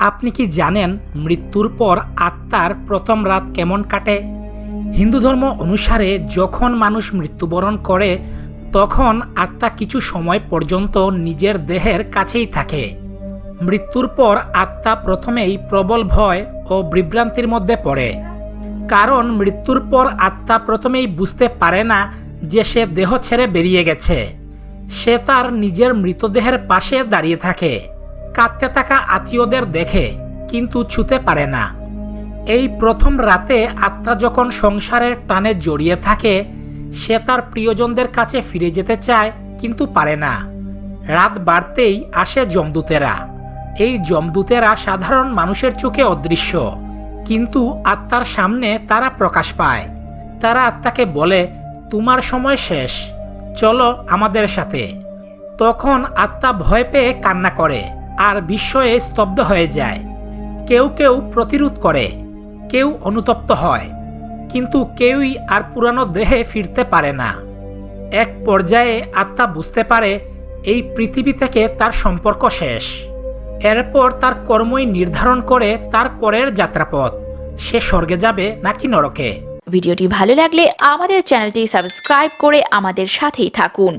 আপনি কি জানেন মৃত্যুর পর আত্মার প্রথম রাত কেমন কাটে? হিন্দু ধর্ম অনুসারে যখন মানুষ মৃত্যুবরণ করে, তখন আত্মা কিছু সময় পর্যন্ত নিজের দেহের কাছেই থাকে। মৃত্যুর পর আত্মা প্রথমেই প্রবল ভয় ও বিভ্রান্তির মধ্যে পড়ে। কারণ মৃত্যুর পর আত্মা প্রথমেই বুঝতে পারে না যে সে দেহ ছেড়ে বেরিয়ে গেছে। সে তার নিজের মৃতদেহের পাশে দাঁড়িয়ে থাকে। কাঁদতে থাকা আত্মীয়দের দেখে, কিন্তু ছুতে পারে না। এই প্রথম রাতে আত্মা যখন সংসারের টানে জড়িয়ে থাকে, সে তার প্রিয়জনদের কাছে ফিরে যেতে চায়, কিন্তু পারে না। রাত বাড়তেই আসে যমদূতেরা। এই যমদূতেরা সাধারণ মানুষের চোখে অদৃশ্য, কিন্তু আত্মার সামনে তারা প্রকাশ পায়। তারা আত্মাকে বলে, তোমার সময় শেষ, চলো আমাদের সাথে। তখন আত্মা ভয় পেয়ে কান্না করে। আর বিস্ময়ে স্তব্ধ হয়ে যায়। কেউ কেউ প্রতিরোধ করে, কেউ অনুতপ্ত হয়, কিন্তু কেউই আর পুরানো দেহে ফিরতে পারে না। এক পর্যায়ে আত্মা বুঝতে পারে এই পৃথিবী থেকে তার সম্পর্ক শেষ। এরপর তার কর্মই নির্ধারণ করে তার পরের যাত্রাপথ। সে স্বর্গে যাবে নাকি নরকে? ভিডিওটি ভালো লাগলে আমাদের চ্যানেলটি সাবস্ক্রাইব করে আমাদের সাথেই থাকুন।